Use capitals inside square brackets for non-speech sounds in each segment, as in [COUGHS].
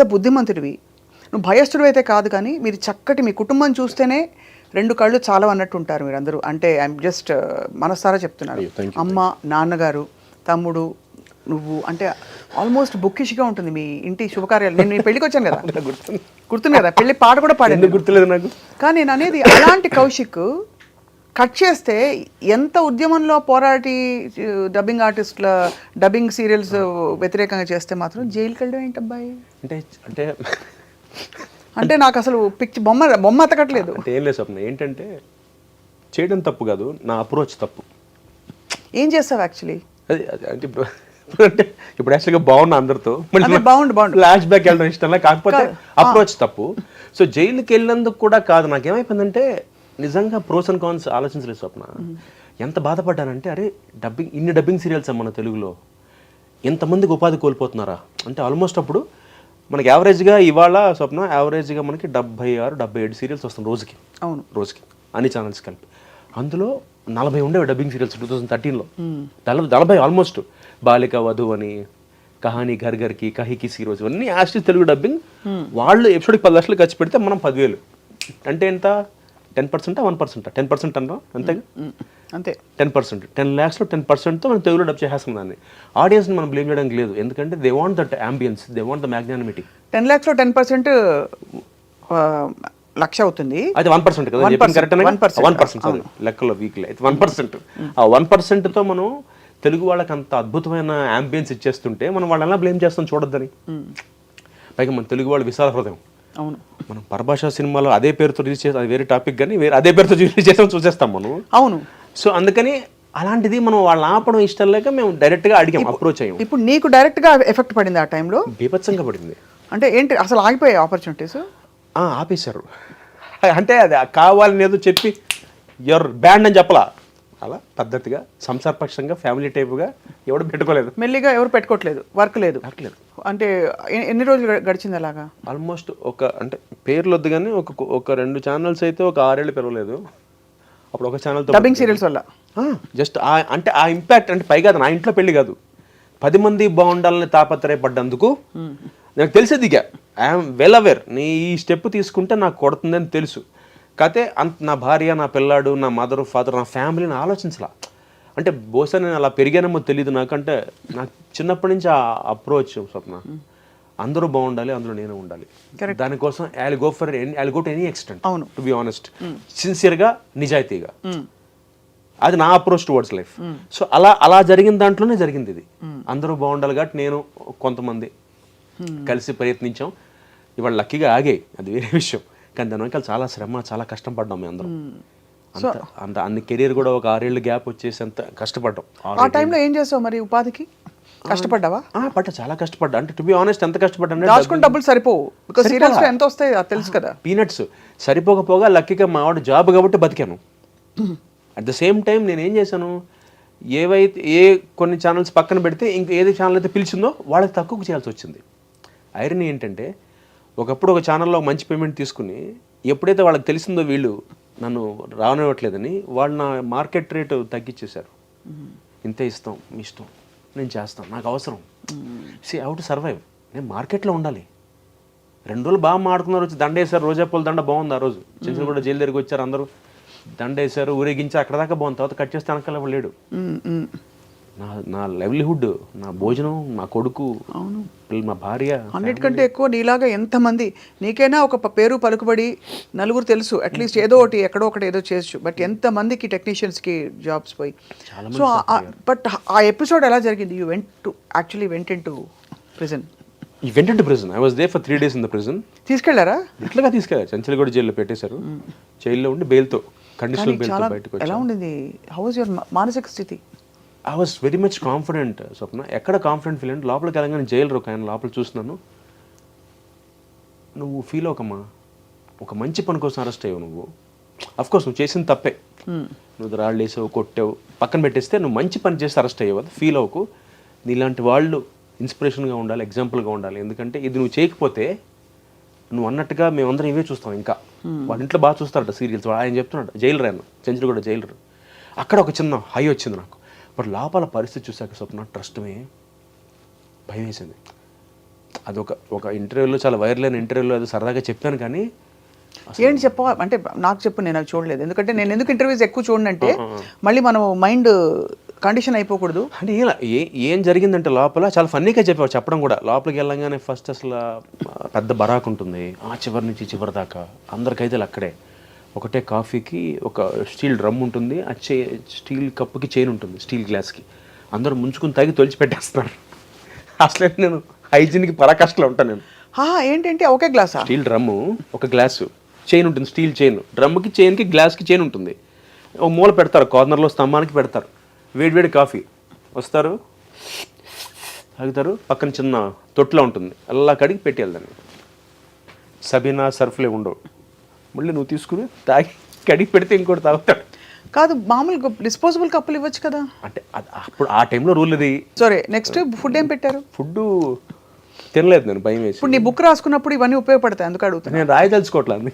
అంత బుద్ధిమంతుడివి. నువ్వు భయస్థుడు అయితే కాదు కానీ మీరు చక్కటి మీ కుటుంబం చూస్తేనే రెండు కళ్ళు చాలా అన్నట్టు ఉంటారు మీరు అందరూ అంటే ఐఎమ్ జస్ట్ మనసారా చెప్తున్నారు. అయ్యో, thank you, అమ్మ నాన్నగారు తమ్ముడు నువ్వు అంటే ఆల్మోస్ట్ బుక్కిష్గా ఉంటుంది మీ ఇంటి శుభకార్యాలు. నేను పెళ్ళికి వచ్చాను కదా. గుర్తుంది కదా పెళ్ళి పాట కూడా పాడాను ఎందుకు గుర్తులేదు నాకు? కానీ నేను అనేది అలాంటి కౌశిక్ కట్ చేస్తే ఎంత ఉద్యమంలో పోరాటి డబ్బింగ్ ఆర్టిస్టుల డబ్బింగ్ సీరియల్స్ వ్యతిరేకంగా చేస్తే మాత్రం జైలుకి వెళ్ళడం ఏంటబ్బాయి? అంటే అంటే అంటే నాకు అసలు పిక్చర్ బొమ్మ బొమ్మ అతకట్లేదు. అంటే ఏం లేదు స్వప్న ఏంటంటే చేయడం తప్పు కాదు నా అప్రోచ్ తప్పు. ఏం చేస్తావు యాక్చువల్లీ అది అంటే ఇప్పుడు అంటే ఇప్పుడు యాక్చువల్గా బాగున్నా అందరితో అదే బాగుండు, బాగుండు. ఫ్లాష్ బ్యాక్ వెళ్ళడం ఇష్టం. కాకపోతే. అప్రోచ్ తప్పు. సో జైలుకి వెళ్ళినందుకు కూడా కాదు నాకేమైపోయిందంటే నిజంగా ప్రోస్ అండ్ కాన్స్ ఆలోచించలేదు స్వప్న. ఎంత బాధపడ్డానంటే అరే డబ్బింగ్ ఇన్ని డబ్బింగ్ సీరియల్స్ మన తెలుగులో. ఎంతమందికి ఉపాధి కోల్పోతున్నారా? అంటే ఆల్మోస్ట్ అప్పుడు మనకి యావరేజ్గా ఇవాళ స్వప్న యావరేజ్గా మనకి డెబ్బై ఆరు డెబ్బై ఏడు సీరియల్స్ వస్తుంది రోజుకి. అవును. రోజుకి. అన్ని ఛానల్స్ కలిపి. అందులో నలభై ఉండేవి డబ్బింగ్ సీరియల్స్ టూ థౌసండ్ థర్టీన్లో నలభై నలభై ఆల్మోస్ట్ బాలిక వధు అని కహాని ఘర్ ఘర్కి కహికి సీరోజ్ ఇవన్నీ యాస్టిస్ తెలుగు డబ్బింగ్ వాళ్ళు ఎపిసోడ్కి పది లక్షలు ఖర్చు పెడితే మనం పదివేలు. అంటే ఎంత? టెన్ పర్సెంటా వన్ పర్సెంటా టెన్ పర్సెంట్ అన్నా అంతేగా? అంతే. టెన్ పర్సెంట్ టెన్ ల్యాక్స్లో టెన్ పర్సెంట్తో మనం తెలుగులో డబ్ చేసేస్తాం దాన్ని. ఆడియన్స్ని మనం బ్లేమ్ చేయడానికి లేదు. ఎందుకంటే they want that ambience they want the magnanimity ten ల్యాక్స్లో ten percent లక్ష అవుతుంది. అది వన్ పర్సెంట్ కదా? 1%, కరెక్ట్ 1%, వన్ పర్సెంట్ సారీ లెక్కలో వీక్లీ అయితే వన్ పర్సెంట్ ఆ వన్తో మనం తెలుగు వాళ్ళకి అంత అద్భుతమైన అంబియన్స్ ఇచ్చేస్తుంటే మనం వాళ్ళని బ్లేమ్ చేస్తాం చూడొద్దని? పైగా మన తెలుగు వాళ్ళు విశాల హృదయం. అవును. మనం పరభాషా సినిమాలో అదే పేరుతో రిలీజ్ చేస్తాం అది వేరే టాపిక్ కానీ వేరే అదే పేరుతో రిలీజ్ చేస్తాం చూసేస్తాం మనం. అవును. సో అందుకని అలాంటిది మనం వాళ్ళని ఆపడం ఇష్టం లేక మేము డైరెక్ట్గా అడిగాం అప్రోచ్ అయ్యాం. ఇప్పుడు నీకు డైరెక్ట్గా ఎఫెక్ట్ పడింది ఆ టైంలో బీభత్సంగా పడింది. అంటే ఏంటి అసలు ఆగిపోయాయి ఆపర్చునిటీస్ ఆపేశారు. అంటే అది కావాలని ఏదో చెప్పి ఎవరు బ్యాండ్ అని చెప్పలా. అలా పద్ధతిగా సంసారపక్షంగా ఫ్యామిలీ టైప్గా ఎవడు పెట్టుకోలేదు. మెల్లిగా ఎవరు పెట్టుకోవట్లేదు వర్క్ లేదు. రావట్లేదు అంటే ఎన్ని రోజులు గడిచింది అలాగా? ఆల్మోస్ట్ ఒక అంటే పేర్లు వద్దు కానీ ఒక ఒక రెండు ఛానల్స్ అయితే ఒక ఆరేళ్ళు పిలవలేదు అప్పుడు ఒక ఛానల్తో డబ్బింగ్ సీరియల్స్ వల్ల? జస్ట్ ఆ అంటే ఆ ఇంపాక్ట్ అంటే పైగా నా ఇంట్లో పెళ్ళి కాదు. పది మంది బాగుండాలని తాపత్రయపడ్డందుకు నాకు తెలిసే దిగా ఐఎమ్ వెల్ అవేర్ నీ ఈ స్టెప్ తీసుకుంటే నాకు కొడుతుందని తెలుసు. కాకపోతే అంత నా భార్య నా పిల్లాడు నా మదర్ ఫాదర్ నా ఫ్యామిలీని ఆలోచించలా. అంటే బహుశా నేను అలా పెరిగానేమో తెలియదు నాకంటే. నాకు చిన్నప్పటి నుంచి ఆ అప్రోచ్ స్వప్న. అందరూ బాగుండాలి అందులో నేను ఉండాలి. దానికోసం I go for I go to any extent. To be honest సిన్సియర్గా నిజాయితీగా. మ్మ్. అది నా అప్రోచ్ టువర్డ్స్ లైఫ్ సో అలా అలా జరిగిన దాంట్లోనే జరిగింది ఇది. అందరూ బాగుండాలి కాబట్టి నేను కొంతమంది కలిసి ప్రయత్నించాం. ఇవాళ లక్కీగా ఆగాయి. అది వేరే విషయం. కానీ దాని వెనకాల చాలా శ్రమ చాలా కష్టం పడ్డాం మేము అందరం. అంత అంత అన్ని కెరీర్ కూడా ఒక ఆరేళ్ళు గ్యాప్ వచ్చేసి అంత కష్టపడ్డాం. ఆ టైంలో ఏం చేసావు మరి ఉపాధికి? కష్టపడ్డావా? ఆ, పడ్డా చాలా కష్టపడ్డా. అంటే టు బి ఆనెస్ట్ ఎంత కష్టపడ్డా దాచుకుని డబ్బులు సరిపోవు. బికాస్ సీరియల్స్ ఎంత వస్తాయి అది తెలుసు కదా. పీనట్స్ సరిపోకపోగా లక్కీగా మా వాడు జాబ్ కాబట్టి బతికాను. అట్ ద సేమ్ టైం నేను ఏం చేశాను? ఏవైతే ఏ కొన్ని ఛానల్స్ పక్కన పెడితే ఇంక ఏది ఛానల్ అయితే పిలిచిందో వాళ్ళకి తక్కువ చేయాల్సి వచ్చింది. ఐరన్ ఏంటంటే ఒకప్పుడు ఒక ఛానల్లో మంచి పేమెంట్ తీసుకుని ఎప్పుడైతే వాళ్ళకి తెలిసిందో వీళ్ళు నన్ను రానివ్వట్లేదని వాళ్ళు నా మార్కెట్ రేటు తగ్గించేశారు ఇంతే ఇస్తాం మీ ఇష్టం నేను చేస్తాను నాకు అవసరం. సి హౌ టు సర్వైవ్ నేను మార్కెట్లో ఉండాలి. రెండు రోజులు బాగా మాడుకున్నారు వచ్చి దండ వేశారు రోజా పూల దండ బాగుంది ఆ రోజు. చిన్న కూడా జైలు దగ్గరికి వచ్చారు అందరూ. దండ వేశారు ఊరేగించి అక్కడ దాకా బాగుంది. తర్వాత కట్ చేస్తే ఎవడు లేడు. నా నా లైవ్లీహుడ్ నా భోజనం నా కొడుకు పిల్ల- మా భార్య అన్నిటికంటే ఎక్కువ నీలాగా ఎంతమంది నీకైనా ఒక పేరు పలుకుబడి నలుగురు తెలుసు అట్లీస్ట్ ఏదో ఒకటి ఎక్కడో ఒకటి ఏదో చేయొచ్చు బట్ ఎంతమందికి టెక్నీషియన్స్కి జాబ్స్ పోయి. సో బట్ ఆ ఎపిసోడ్ ఎలా జరిగింది? You went to actually went in to prison ఈ went to prison I was there for three days in the prison తీసుకెళ్ళారా ఇట్లాగా తీసుకెళ్ళారు చంచలగూడ జైల్లో పెట్టేశారు. జైల్లో ఉండి బెయిల్తో కండిషనల్ బెయిల్తో బయటకు ఎలా ఉండింది? హౌ వాజ్ యువర్ మానసిక స్థితి? I was very much confident Swapna ఎక్కడ కాన్ఫిడెంట్ ఫీల్ అంటే లోపలికి వెళ్ళగానే జైలు ఒక ఆయన లోపల చూస్తున్నాను. నువ్వు ఫీల్ అవ్వకమ్మా ఒక మంచి పని కోసం అరెస్ట్ అయ్యావు నువ్వు. కోర్స్ నువ్వు చేసిన తప్పే. నువ్వు రాళ్ళు వేసావు కొట్టావు. పక్కన పెట్టేస్తే నువ్వు మంచి పని చేసి అరెస్ట్ అయ్యావు. ఫీల్ అవ్వకు నీలాంటి వాళ్ళు ఇన్స్పిరేషన్గా ఉండాలి ఎగ్జాంపుల్గా ఉండాలి. ఎందుకంటే ఇది నువ్వు చేయకపోతే నువ్వు అన్నట్టుగా మేమందరం ఇవే చూస్తాం ఇంకా. వాళ్ళ ఇంట్లో బాగా చూస్తారట సీరియల్స్ ఆయన చెప్తున్నాడు జైలు రాను కూడా జైలు అక్కడ ఒక చిన్న హై వచ్చింది నాకు. బట్ లోపల పరిస్థితి చూశాక స్వప్న ట్రస్ట్ మే భయం వేసింది అదొక ఒక ఇంటర్వ్యూలో చాలా వైరల్ అయిన ఇంటర్వ్యూలో అది సరదాగా చెప్పాను కానీ ఏంటి చెప్ప అంటే నాకు చెప్పు నేను అవి చూడలేదు. ఎందుకంటే నేను ఎందుకు ఇంటర్వ్యూస్ ఎక్కువ చూడనంటే మళ్ళీ మనం మైండ్ కండిషన్ అయిపోకూడదు. అంటే ఇలా ఏ ఏం జరిగిందంటే లోపల చాలా ఫన్నీగా చెప్పావు చెప్పడం కూడా. లోపలికి వెళ్ళంగానే ఫస్ట్ అసలు పెద్ద బరాక్ ఉంటుంది. ఆ చివరి నుంచి చివరి దాకా. అందరికైతే అక్కడే. ఒకటే కాఫీకి ఒక స్టీల్ డ్రమ్ ఉంటుంది ఆ చే స్టీల్ కప్పుకి చైన్ ఉంటుంది స్టీల్ గ్లాస్కి. అందరూ ముంచుకుని తాగి తొలిచి పెట్టేస్తున్నారు అసలే నేను హైజీన్కి పరాకాష్లో ఉంటాను నేను. హా ఏంటంటే ఒకే గ్లాసా? స్టీల్ డ్రమ్ము ఒక గ్లాసు. చైన్ ఉంటుంది స్టీల్ చైన్. డ్రమ్కి చైన్కి గ్లాస్కి చైన్ ఉంటుంది. ఒక మూల పెడతారు కార్నర్లో స్తంభానికి పెడతారు. వేడి వేడి కాఫీ. వస్తారు తాగుతారు పక్కన చిన్న తొట్ల ఉంటుంది. అలా కడిగి పెట్టి వెళ్దాన్ని సబీనా సర్ఫ్లే ఉండవు. మళ్ళీ నువ్వు తీసుకుని తాగి కడిగి పెడితే ఇంకోటి తాగుతాడు. కాదు మామూలు డిస్పోజబుల్ కప్పులు ఇవ్వచ్చు కదా? అంటే అప్పుడు ఆ టైంలో రూల్ ఇది. సరే నెక్స్ట్ ఫుడ్ ఏం పెట్టారు? ఫుడ్ తినలేదు నేను భయం వేసి. ఇప్పుడు నీ బుక్ రాసుకున్నప్పుడు ఇవన్నీ ఉపయోగపడతాయి ఎందుకు అడుగుతాను నేను రాయదలుచుకోవట్లేదు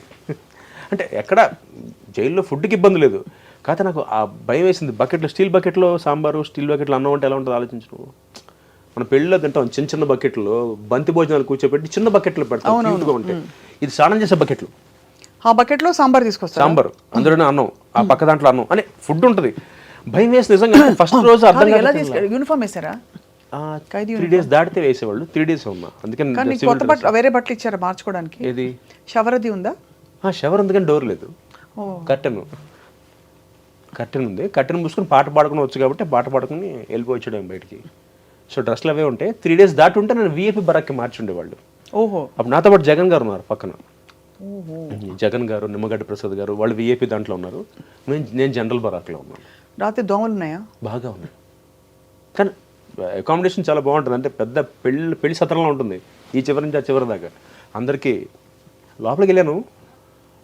అంటే ఎక్కడ జైల్లో ఫుడ్కి ఇబ్బంది లేదు. కాకపోతే నాకు ఆ భయం వేసింది. బకెట్లో స్టీల్ బకెట్లో సాంబారు స్టీల్ బకెట్లో అన్నం అంటే ఎలా ఉంటుంది ఆలోచించు నువ్వు. మన పెళ్ళిలో తింటాం చిన్న చిన్న బకెట్లో బంతి భోజనాలు కూర్చోబెట్టి చిన్న బకెట్లో పెడతాం ఉంటాయి. ఇది స్నానం చేసే బకెట్లు. ఆ బకెట్లో సాంబార్ తీసుకొస్తా సాంబారు. అందులోనే అన్నం. ఆ పక్క దాంట్లో అన్నం. అని ఫుడ్ ఉంటుంది. భయం వేసి నిజంగా [COUGHS] ఫస్ట్ రోజు అర్థం ఎలా తీసుకెళ్ళి యూనిఫామ్ వేసారా? త్రీ డేస్ దాటితే వేసేవాళ్ళు. త్రీ డేస్ అమ్మా. అందుకని కొత్త బట్టలు వేరే బట్టలు ఇచ్చారా మార్చుకోవడానికి? ఏది? షవరది ఉందా? ఆ, షవర్ ఉంది కానీ డోర్ లేదు. కర్టెన్. కర్టెన్ ఉంది. కర్టెన్ మూసుకొని పాట పాడుకుని వచ్చు కాబట్టి పాట పాడుకుని వెళ్ళిపోవచ్చాడు బయటికి? సో డ్రెస్లు అవే ఉంటాయి త్రీ డేస్ దాటి ఉంటే నేను విఐపి బరాక్కి మార్చి ఉండేవాళ్ళు ఓహో. అప్పుడు నాతో పాటు జగన్ గారు ఉన్నారు పక్కన. జగన్ గారు నిమ్మగడ్డ ప్రసాద్ గారు వాళ్ళు విఐపి దాంట్లో ఉన్నారు. నేను నేను జనరల్ బరాక్లో ఉన్నాను. రాత్రి దోమలు ఉన్నాయా? బాగా ఉన్నాయి. కానీ అకామిడేషన్ చాలా బాగుంటుంది. అంటే పెద్ద పెళ్ళి పెళ్ళి సత్రంలో ఉంటుంది. ఈ చివరి నుంచి ఆ చివరి దాకా. అందరికీ లోపలికి వెళ్ళాను.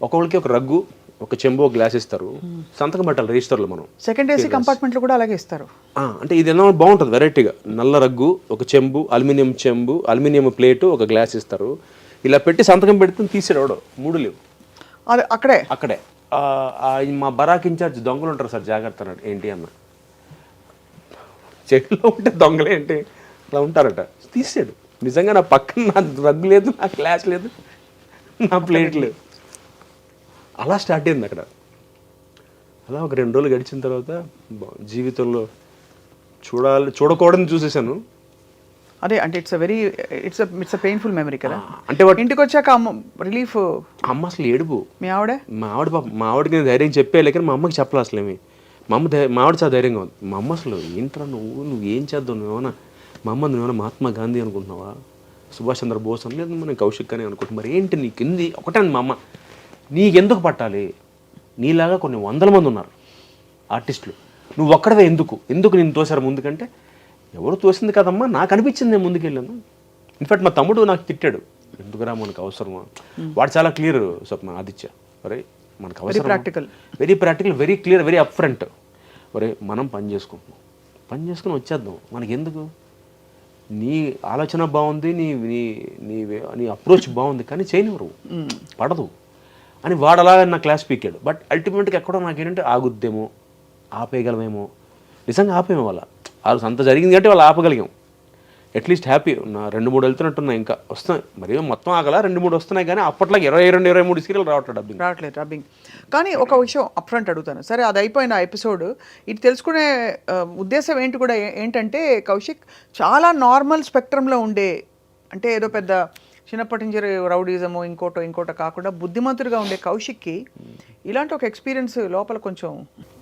ఒక్కొక్కరికి ఒక రగ్గు ఒక చెంబు ఒక గ్లాస్ ఇస్తారు. సంతకం పెట్టాలి రిజిస్టర్లో మనం. సెకండ్ ఏసీ కంపార్ట్మెంట్లో కూడా అలాగే ఇస్తారు. అంటే ఇది ఎలా బాగుంటుంది వెరైటీగా నల్ల రగ్గు ఒక చెంబు అల్యూమినియం చెంబు అల్యూమినియం ప్లేటు ఒక గ్లాస్ ఇస్తారు. ఇలా పెట్టి సంతకం పెడితే తీసేవాడు మూడు లేవు. అది అక్కడే? అక్కడే. మా బరాక్ ఇన్ఛార్జ్ దొంగలు ఉంటారు సార్ జాగ్రత్త అన్నాడు. ఏంటి అన్న? జైల్లో ఉంటే దొంగలు ఏంటి? అలా ఉంటారట. తీసాడు. నిజంగా నా పక్కన నా రగ్గు లేదు నా గ్లాస్ లేదు నా ప్లేట్ లేదు. అలా స్టార్ట్ అయింది అక్కడ. అలా ఒక రెండు రోజులు గడిచిన తర్వాత జీవితంలో చూడాలి చూడకూడదని చూసేసాను అదే అంటే it's very it's it's painful memory కదా. అంటే ఇంటికి వచ్చాక అమ్మ రిలీఫ్ అమ్మ అసలు ఏడుపు. మీ ఆవిడే? మా ఆవిడ పాప మా ఆవిడకి నేను ధైర్యం చెప్పే లేక మా అమ్మకి చెప్పలే అసలు ఏమి. మా అమ్మ మా ఆవిడ చాలా ధైర్యంగా ఉంది. మా అమ్మ అసలు ఏంట్రా నువ్వు నువ్వు ఏం చేద్దావు నువ్వేమన్నా మా అమ్మ నువ్వేమన్నా మహాత్మా గాంధీ అనుకుంటున్నావా? సుభాష్ చంద్ర బోస్ అని లేదు మనం కౌశిక్ అని అనుకుంటున్నా మరి ఏంటి నీకు ఇంది ఒకటే మా అమ్మ. నీకెందుకు పట్టాలి? నీలాగా కొన్ని వందల మంది ఉన్నారు ఆర్టిస్టులు. నువ్వు ఒక్కడవే ఎందుకు? ఎందుకు నేను తోసారు ముందుకంటే? ఎవరు తోసింది కదమ్మా? నాకు అనిపించింది నేను ముందుకెళ్ళాను. ఇన్ఫాక్ట్ మా తమ్ముడు నాకు తిట్టాడు. ఎందుకురా మనకు అవసరమా? వాడు చాలా క్లియర్ స్వప్న ఆదిత్య. అరే మనకు అవసరం practical. Very practical very clear very upfront ఒరే మనం పని చేసుకుంటున్నాం. పని చేసుకుని వచ్చేద్దాం. మనకి ఎందుకు? నీ ఆలోచన బాగుంది నీ నీ నీ నీ అప్రోచ్ బాగుంది కానీ చేయనివ్వరు. పడదు. అని వాడు అలాగా నా క్లాస్ పీకాడు. బట్ అల్టిమేట్గా ఎక్కడో నాకేంటంటే ఆగుద్దేమో ఆపేయగలమేమో. నిజంగా ఆపేమో వాళ్ళ ఆ రోజు అంత జరిగింది కాబట్టి వాళ్ళు ఆపగలిగాం. అట్లీస్ట్ హ్యాపీ నా రెండు మూడు వెళ్తున్నట్టున్నాయి ఇంకా. వస్తున్నాయి. మరి మొత్తం ఆగల? రెండు మూడు వస్తున్నాయి కానీ అప్పట్లో ఇరవై రెండు ఇరవై మూడు సీరియల్ రావట్లేదు డబ్బింగ్ రావట్లేదు రబ్బింగ్ కానీ ఒక విషయం అప్ఫ్రంట్ అడుగుతాను. సరే అది అయిపోయిన ఎపిసోడ్ ఇది తెలుసుకునే ఉద్దేశం ఏంటి కూడా ఏంటంటే కౌశిక్ చాలా నార్మల్ స్పెక్ట్రంలో ఉండే అంటే ఏదో పెద్ద చిన్నప్పటి నుంచి రౌడీజము ఇంకోటో ఇంకోటో కాకుండా బుద్ధిమంతుడిగా ఉండే కౌశిక్కి ఇలాంటి ఒక ఎక్స్పీరియన్స్ లోపల కొంచెం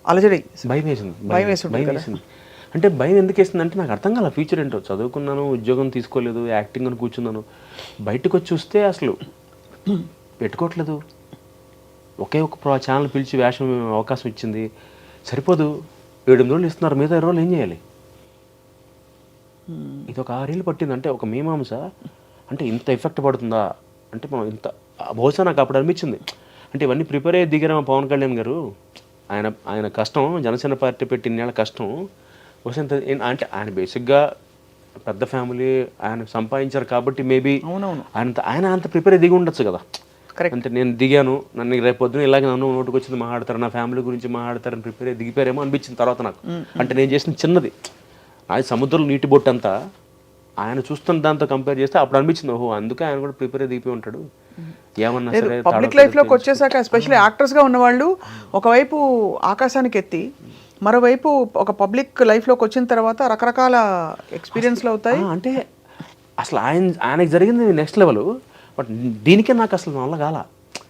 అలజడి. భయం వేసింది భయం వేసింది అంటే భయం ఎందుకు వేసింది అంటే నాకు అర్థం కాల ఫ్యూచర్ ఏంటో. చదువుకున్నాను ఉద్యోగం తీసుకోలేదు యాక్టింగ్ అని కూర్చున్నాను. బయటకు వచ్చి చూస్తే అసలు పెట్టుకోవట్లేదు. ఒకే ఒక ప్రా ఛానల్ పిలిచి వేషం అవకాశం ఇచ్చింది. సరిపోదు. ఏడు రోజులు ఇస్తున్నారు. మిగతా రోజులు ఏం చేయాలి? ఇది ఒక ఆరేళ్ళు పట్టింది. అంటే ఒక మీమాంస. అంటే ఇంత ఎఫెక్ట్ పడుతుందా? అంటే మనం ఇంత బహుశా నాకు అప్పుడు అనిపించింది. అంటే ఇవన్నీ ప్రిపేర్ అయ్యి దిగారు పవన్ కళ్యాణ్ గారు. ఆయన ఆయన కష్టం జనసేన పార్టీ పెట్టిన కష్టం. ఏం- అంటే ఆయన బేసిక్గా పెద్ద ఫ్యామిలీ ఆయన సంపాదించారు కాబట్టి మేబీ అవునవును. ఆయన ఆయన అంత ప్రిపేర్ దిగి ఉండొచ్చు కదా. కరెక్ట్ అంటే నేను దిగాను నన్ను రేపు పొద్దున ఇలాగే నన్ను నోటుకు వచ్చింది మాట్లాడతారు నా ఫ్యామిలీ గురించి మాట్లాడతారని ప్రిపేర్ అయ్యి దిగిపోయారేమో అనిపించింది తర్వాత నాకు. అంటే నేను చేసిన చిన్నది. నాది సముద్రంలో నీటి బొట్టు అంతా ఆయన చూస్తున్న దాంతో కంపేర్ చేస్తే అప్పుడు అనిపించింది ఓహో అందుకే ఆయన కూడా ప్రిపేర్ దిగిపోయి ఉంటాడు. ఏమన్నా సరే పబ్లిక్ లైఫ్లోకి వచ్చేసాక ఎస్పెషల్లీ యాక్టర్స్గా ఉన్నవాళ్ళు ఒకవైపు ఆకాశానికి ఎత్తి మరోవైపు ఒక పబ్లిక్ లైఫ్లోకి వచ్చిన తర్వాత రకరకాల ఎక్స్పీరియన్స్లు అవుతాయి. అంటే అసలు ఆయన ఆయనకి జరిగింది నెక్స్ట్ లెవెల్ బట్ దీనికే నాకు అసలు వల్ల